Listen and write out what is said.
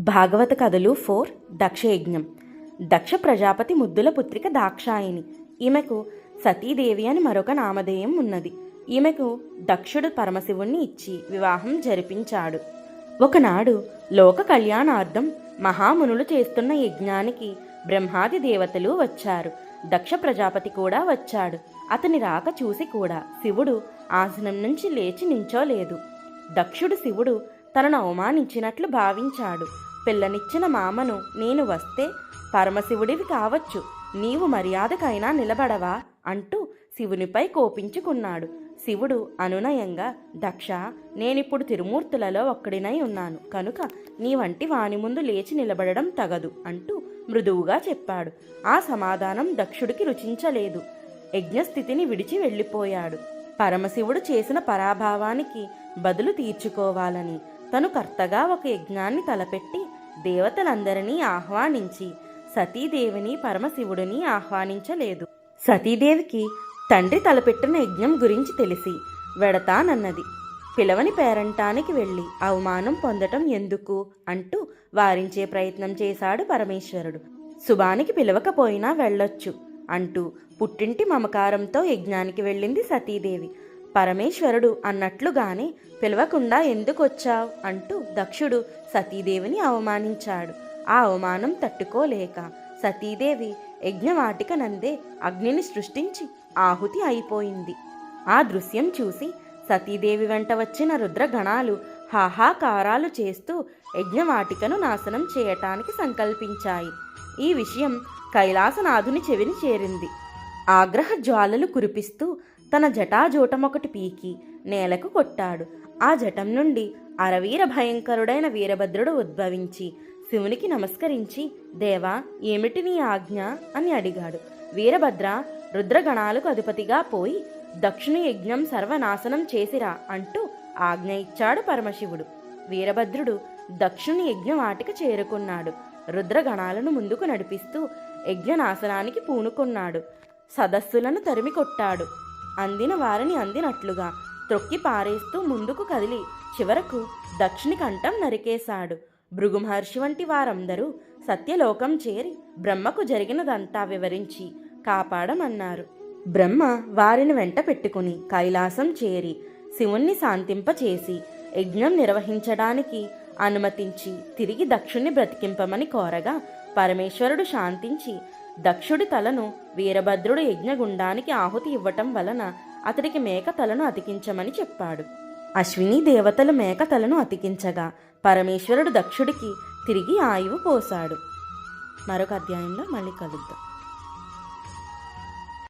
భాగవత కథలు ఫోర్ దక్షయజ్ఞం. దక్ష ప్రజాపతి ముద్దుల పుత్రిక దాక్షాయిని ఈమెకు సతీదేవి అని మరొక నామధేయం ఉన్నది. ఈమెకు దక్షుడు పరమశివుణ్ణి ఇచ్చి వివాహం జరిపించాడు. ఒకనాడు లోక కళ్యాణార్థం మహామునులు చేస్తున్న యజ్ఞానికి బ్రహ్మాది దేవతలు వచ్చారు. దక్ష ప్రజాపతి కూడా వచ్చాడు. అతని రాక చూసి కూడా శివుడు ఆసనం నుంచి లేచి నించోలేదు. దక్షుడు శివుడు తనను అవమానించినట్లు భావించాడు. పిల్లనిచ్చిన మామను నేను వస్తే పరమశివుడివి కావచ్చు నీవు మర్యాదకైనా నిలబడవా అంటూ శివునిపై కోపించుకున్నాడు. శివుడు అనునయంగా దక్ష నేనిప్పుడు తిరుమూర్తులలో ఒక్కడినై ఉన్నాను కనుక నీ వంటి వాని ముందు లేచి నిలబడడం తగదు అంటూ మృదువుగా చెప్పాడు. ఆ సమాధానం దక్షుడికి రుచించలేదు. యజ్ఞస్థితిని విడిచి వెళ్ళిపోయాడు. పరమశివుడు చేసిన పరాభావానికి బదులు తీర్చుకోవాలని తను కర్తగా ఒక యజ్ఞాన్ని తలపెట్టి దేవతలందరినీ ఆహ్వానించి సతీదేవిని పరమశివుడిని ఆహ్వానించలేదు. సతీదేవికి తండ్రి తలపెట్టిన యజ్ఞం గురించి తెలిసి వెడతానన్నది. పిలవని పేరంటానికి వెళ్ళి అవమానం పొందటం ఎందుకు అంటూ వారించే ప్రయత్నం చేశాడు పరమేశ్వరుడు. శుభానికి పిలవకపోయినా వెళ్ళొచ్చు అంటూ పుట్టింటి మమకారంతో యజ్ఞానికి వెళ్ళింది సతీదేవి. పరమేశ్వరుడు అన్నట్లుగానే పిలవకుండా ఎందుకొచ్చావు? అంటూ దక్షుడు సతీదేవిని అవమానించాడు. ఆ అవమానం తట్టుకోలేక సతీదేవి యజ్ఞవాటిక నందే అగ్నిని సృష్టించి ఆహుతి అయిపోయింది. ఆ దృశ్యం చూసి సతీదేవి వెంట వచ్చిన రుద్రగణాలు హాహాకారాలు చేస్తూ యజ్ఞవాటికను నాశనం చేయటానికి సంకల్పించాయి. ఈ విషయం కైలాసనాథుని చెవిని చేరింది. ఆగ్రహ జ్వాలలు కురిపిస్తూ తన జటాజూటమొకటి పీకి నేలకు కొట్టాడు. ఆ జటం నుండి అరవీర భయంకరుడైన వీరభద్రుడు ఉద్భవించి శివునికి నమస్కరించి దేవా ఏమిటి నీ ఆజ్ఞ? అని అడిగాడు. వీరభద్ర రుద్రగణాలకు అధిపతిగా పోయి దక్షిణ యజ్ఞం సర్వనాశనం చేసిరా అంటూ ఆజ్ఞ ఇచ్చాడు పరమశివుడు. వీరభద్రుడు దక్షుని యజ్ఞవాటిక చేరుకున్నాడు. రుద్రగణాలను ముందుకు నడిపిస్తూ యజ్ఞనాశనానికి పూనుకున్నాడు. సదస్సులను తరిమి కొట్టాడు అందిన వారిని అందినట్లుగా త్రొక్కి పారేస్తూ ముందుకు కదిలి చివరకు దక్షిణి కంఠం నరికేశాడు. భృగు మహర్షి వంటి వారందరూ సత్యలోకం చేరి బ్రహ్మకు జరిగినదంతా వివరించి కాపాడమన్నారు. బ్రహ్మ వారిని వెంట పెట్టుకుని కైలాసం చేరి శివుణ్ణి శాంతింపచేసి యజ్ఞం నిర్వహించడానికి అనుమతించి తిరిగి దక్షుణ్ణి బ్రతికింపమని కోరగా పరమేశ్వరుడు శాంతించి దక్షుడి తలను వీరభద్రుడు యజ్ఞగుండానికి ఆహుతి ఇవ్వటం వలన అతడికి మేక తలను అతికించమని చెప్పాడు. అశ్విని దేవతలు మేక తలను అతికించగా పరమేశ్వరుడు దక్షుడికి తిరిగి ఆయువు పోశాడు. మరొక అధ్యాయంలో మళ్ళీ కలుద్దాం.